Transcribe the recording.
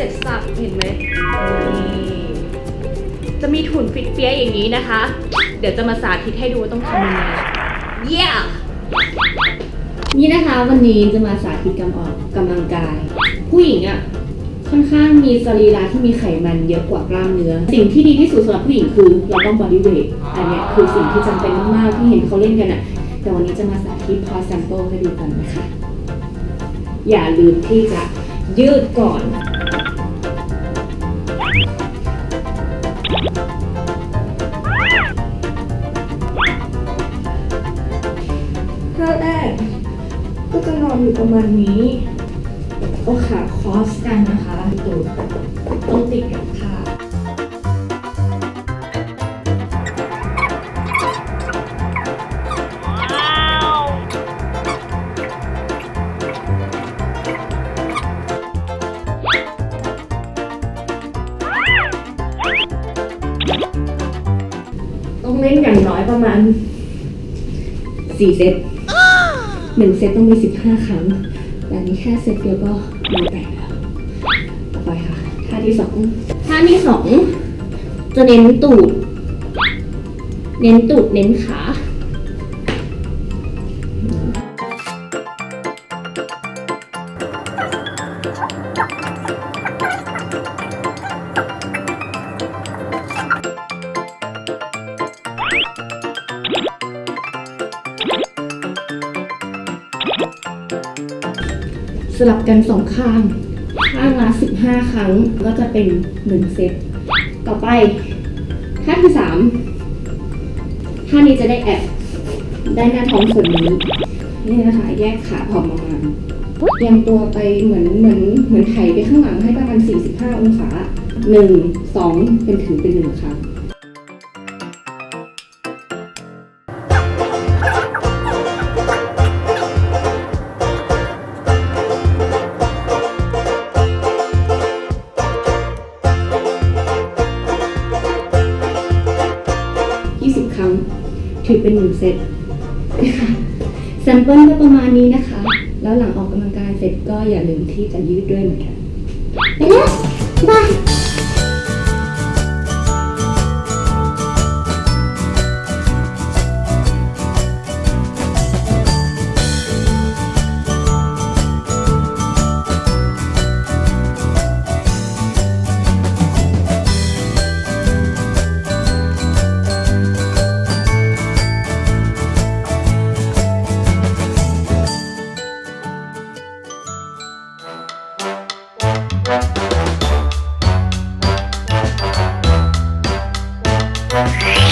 ร็จสับเห็นไหมนี่จะมีถุนฟิตเปียอย่างนี้นะคะ เดี๋ยวจะมาสาธิตให้ดูว่าต้องทำยังไงเย้นี่นะคะวันนี้จะมาสาธิตการออกกำลังกาย ผู้หญิงอะ่ะค่อนข้างมีสรีระที่มีไขมันเยอะกว่ากล้ามเนื้อ สิ่งที่ดีที่สุดสำหรับผู้หญิงคือเราต้องบอดี้เวทอันนี้คือสิ่งที่จำเป็นมากๆที่เห็นเขาเล่นกันอะ่ะแต่วันนี้จะมาสาธิตพอแซมเปิลให้ดูกันนะคะ อย่าลืมที่จะยืดก่อน ท่าแรก ก็จะนอนอยู่ประมาณนี้เอาขาคอสกันนะคะตูดต้องติดกับขาต้องเล่นอย่างน้อยประมาณสี่เซต หนึ่งเซตต้องมีสิบห้าครั้ง แต่นนี้แค่เซตเดียวก็มีแปดแล้วต่อไปค่ะ ท่าที่สองท่าที่สองจะเน้นตูด เน้นตูด เน้นขา สลับกันสองข้างข้างละ15ครั้งก็จะเป็น1เซต ต่อไปท่าที่3ท่านี้จะได้แอบได้หน้าท้องส่วนนี้นี่นะคะแยกขาพอประมาณเอียงตัวไปเหมือนเหมือนเหมือนไถไปข้างหลังให้ประมาณ45 องศา 1 2 เป็นถึงเป็นหนึ่งครั้ง ถือเป็นหนึ่งเซตนะคะแซมเปิลก็ประมาณนี้นะคะ แล้วหลังออกกำลังกายเสร็จก็อย่าลืมที่จะยืดด้วยเหมือนกันไปแล้ว Thank